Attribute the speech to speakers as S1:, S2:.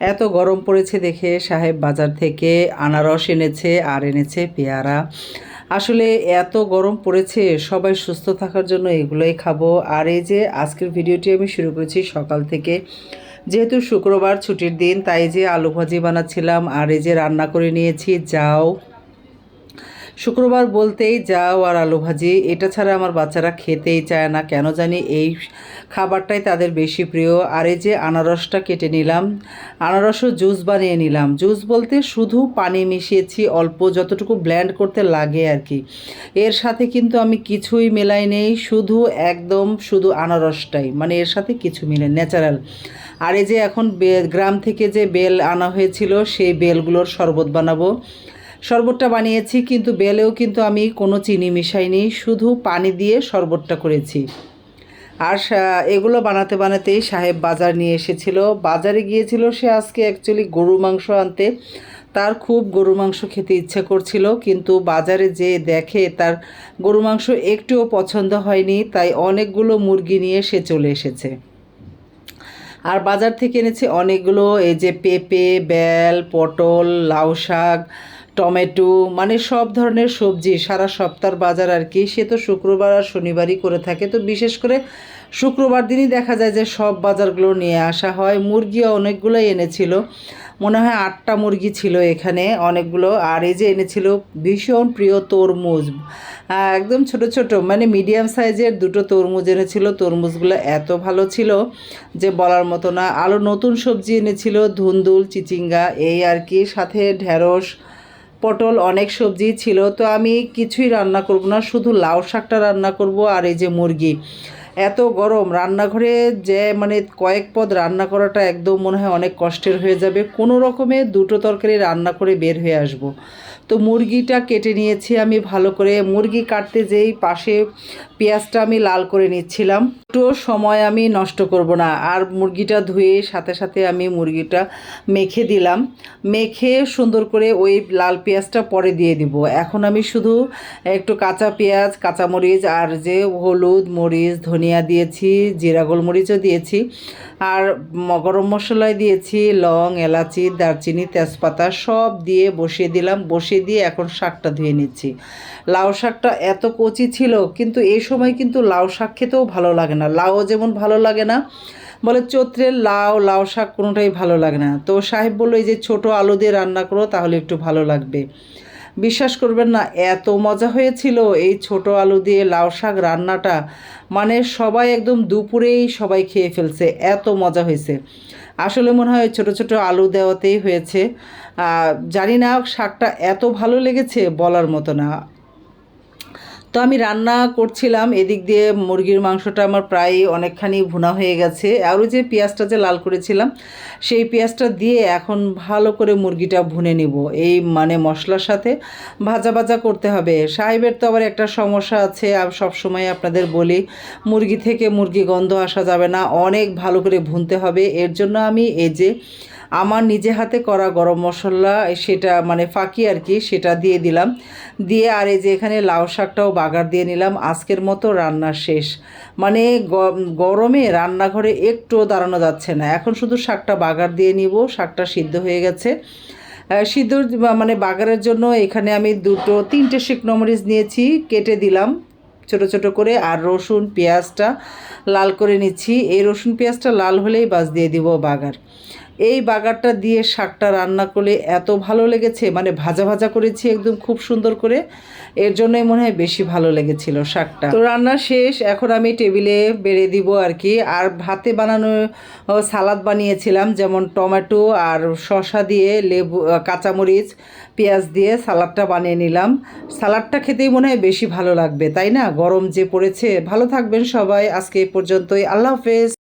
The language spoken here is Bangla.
S1: এত গরম পড়েছে দেখে সাহেব বাজার থেকে আনারস এনেছে আর এনেছে পেয়ারা। আসলে এত গরম পড়েছে, সবাই সুস্থ থাকার জন্য এগুলোই খাব। আর এই যে আজকের ভিডিওটি আমি শুরু করেছি সকাল থেকে। যেহেতু শুক্রবার ছুটির দিন, তাই যে আলু ভাজি বানাচ্ছিলাম আর এই যে রান্না করে নিয়েছি, যাও। শুক্রবার বলতেই যাও আর আলু ভাজি। এটা ছাড়া আমার বাচ্চারা খেতেই চায় না। কেন জানি এই খাবারটাই তাদের বেশি প্রিয়। আর এই যে আনারসটা কেটে নিলাম, আনারসও জুস বানিয়ে নিলাম। জুস বলতে শুধু পানি মিশিয়েছি, অল্প যতটুকু ব্ল্যান্ড করতে লাগে আর কি। এর সাথে কিন্তু আমি কিছুই মেলাই নেই, শুধু একদম শুধু আনারসটাই। মানে এর সাথে কিছু মিলে ন্যাচারাল আর এই যে এখন গ্রাম থেকে যে বেল আনা হয়েছিল, সেই বেলগুলোর শরবত বানাবো। শরবতটা বানিয়েছি, কিন্তু বেলেও কিন্তু আমি কোনো চিনি মিশাইনি, শুধু পানি দিয়ে শরবতটা করেছি। আর এগুলো বানাতে বানাতেই সাহেব বাজার নিয়ে এসেছিল। বাজারে গিয়েছিল সে আজকে অ্যাকচুয়ালি গরু মাংস আনতে। তার খুব গরু মাংস খেতে ইচ্ছে করছিল, কিন্তু বাজারে যে দেখে তার গরু মাংস একটুও পছন্দ হয়নি, তাই অনেকগুলো মুরগি নিয়ে সে চলে এসেছে। আর বাজার থেকে এনেছি অনেকগুলো, এই যে পেঁপে, বেল, পটল, লাউ শাক টমেটো মানে সব ধরনের সবজি সারা সপ্তাহ বাজার আর কি, সে তো শুক্রবার আর শনিবারই করে থাকে। তো বিশেষ করে শুক্রবার দিনই দেখা যায় যে সব বাজারগুলো নিয়ে আসা হয়। মুরগিও অনেকগুলোই এনেছিল। মনে হয় আটটা মুরগি ছিল এখানে অনেকগুলো। আর এই যে এনেছিল ভীষণ প্রিয় তরমুজ। একদম ছোট ছোট মানে মিডিয়াম সাইজের দুটো তরমুজ এনেছিল। তরমুজগুলো এত ভালো ছিল যে বলার মতো না। আরও নতুন সবজি এনেছিল ধুন্দুল, চিচিঙ্গা, এই আর কি, সাথে ঢেঁড়স পটল, অনেক সবজি ছিল, তো আমি কিছুই রান্না করব না, শুধু লাউ শাকটা রান্না করব আর এই যে মুরগি। এত গরম, রান্নাঘরে যে মানে কয়েক পদ রান্না করাটা একদম মনে হয় অনেক কষ্টের হয়ে যাবে। কোনো রকমে দুটো তরকারি রান্না করে বের হয়ে আসব। তো মুরগিটা কেটে নিয়েছি আমি ভালো করে। মুরগি কাটতে যেই পাশে পেঁয়াজটা আমি লাল করে নিচ্ছিলাম। একটু সময় আমি নষ্ট করব না। আর মুরগিটা ধুয়ে সাথে সাথে আমি মুরগিটা মেখে দিলাম। মেখে সুন্দর করে ওই লাল পেঁয়াজটা পরে দিয়ে দিব। এখন আমি শুধু একটু কাঁচা পেঁয়াজ, কাঁচামরিচ আর যে হলুদ মরিচ, ধনিয়া দিয়েছি, জিরা গোলমরিচও দিয়েছি আর গরম মশলায় দিয়েছি লং, এলাচি, দারচিনি, তেজপাতা সব দিয়ে বসিয়ে দিলাম। বসিয়ে দিয়ে এখন শাকটা ধুয়ে নিচ্ছি। লাউ শাকটা এত কচি ছিল, কিন্তু এই সময় কিন্তু লাউ শাক খেতেও ভালো লাগে না। লাউও যেমন ভালো লাগে না, বলে চৈত্রের লাউ লাউ শাক কোনোটাই ভালো লাগে না। তো সাহেব বলল, এই যে ছোটো আলু দিয়ে রান্না করো, তাহলে একটু ভালো লাগবে। বিশ্বাস করবেন না, এত মজা হয়েছিল এই ছোট আলু দিয়ে লাউ শাক রান্নাটা। মানে সবাই একদম দুপুরেই সবাই খেয়ে ফেলছে, এত মজা হয়েছে। আসলে মনে হয় ছোট ছোট আলু দেওয়াতেই হয়েছে। জানি না শাকটা এত ভালো লেগেছে বলার মতো না। তো আমি রান্না করছিলাম, এদিক দিয়ে মুরগির মাংসটা আমার প্রায় অনেকখানি ভুনা হয়ে গেছে। আরও যে পেঁয়াজটা যে লাল করেছিলাম, সেই পেঁয়াজটা দিয়ে এখন ভালো করে মুরগিটা ভুনে নিব। এই মানে মশলার সাথে ভাজা ভাজা করতে হবে। সাহেবের তো আবার একটা সমস্যা আছে সবসময় আপনাদের বলি, মুরগি থেকে মুরগি গন্ধ আসা যাবে না, অনেক ভালো করে ভুনতে হবে। এর জন্য আমি এই যে আমার নিজে হাতে করা গরম মশলা, সেটা মানে ফাঁকি আর কি, সেটা দিয়ে দিলাম। দিয়ে আর এই যে এখানে লাউ শাকটাও বাগার দিয়ে নিলাম। আজকের মতো রান্না শেষ। মানে গরমে রান্নাঘরে একটুও দাঁড়ানো যাচ্ছে না। এখন শুধু শাকটা বাগার দিয়ে নিব, শাকটা সিদ্ধ হয়ে গেছে। সিদ্ধ মানে বাগারের জন্য এখানে আমি দুটো, তিনটে শুকনো মরিচ নিয়েছি, কেটে দিলাম। ছোট ছোট করে আর রসুন, পেঁয়াজটা লাল করে নিচ্ছি। এই রসুন, পেঁয়াজটা লাল হলেই বাস দিয়ে দিব বাগার। এই বাগারটা দিয়ে শাকটা রান্না করলে এত ভালো লেগেছে মানে ভাজা ভাজা করেছি একদম খুব সুন্দর করে, এর জন্যই মনে হয় বেশি ভালো লেগেছিল শাকটা। তো রান্না শেষ, এখন আমি টেবিলে বেড়ে দিব আর কি, আর ভাতে বানানো সালাদ বানিয়েছিলাম, যেমন টমেটো আর শসা দিয়ে, লেবু কাঁচামরিচ, পেঁয়াজ দিয়ে সালাদটা বানিয়ে নিলাম। সালাদটা খেতেই মনে হয় বেশি ভালো লাগবে, তাই না? গরম যে পড়েছে, ভালো থাকবেন সবাই, আজকে এই পর্যন্তই, আল্লাহ হাফেজ।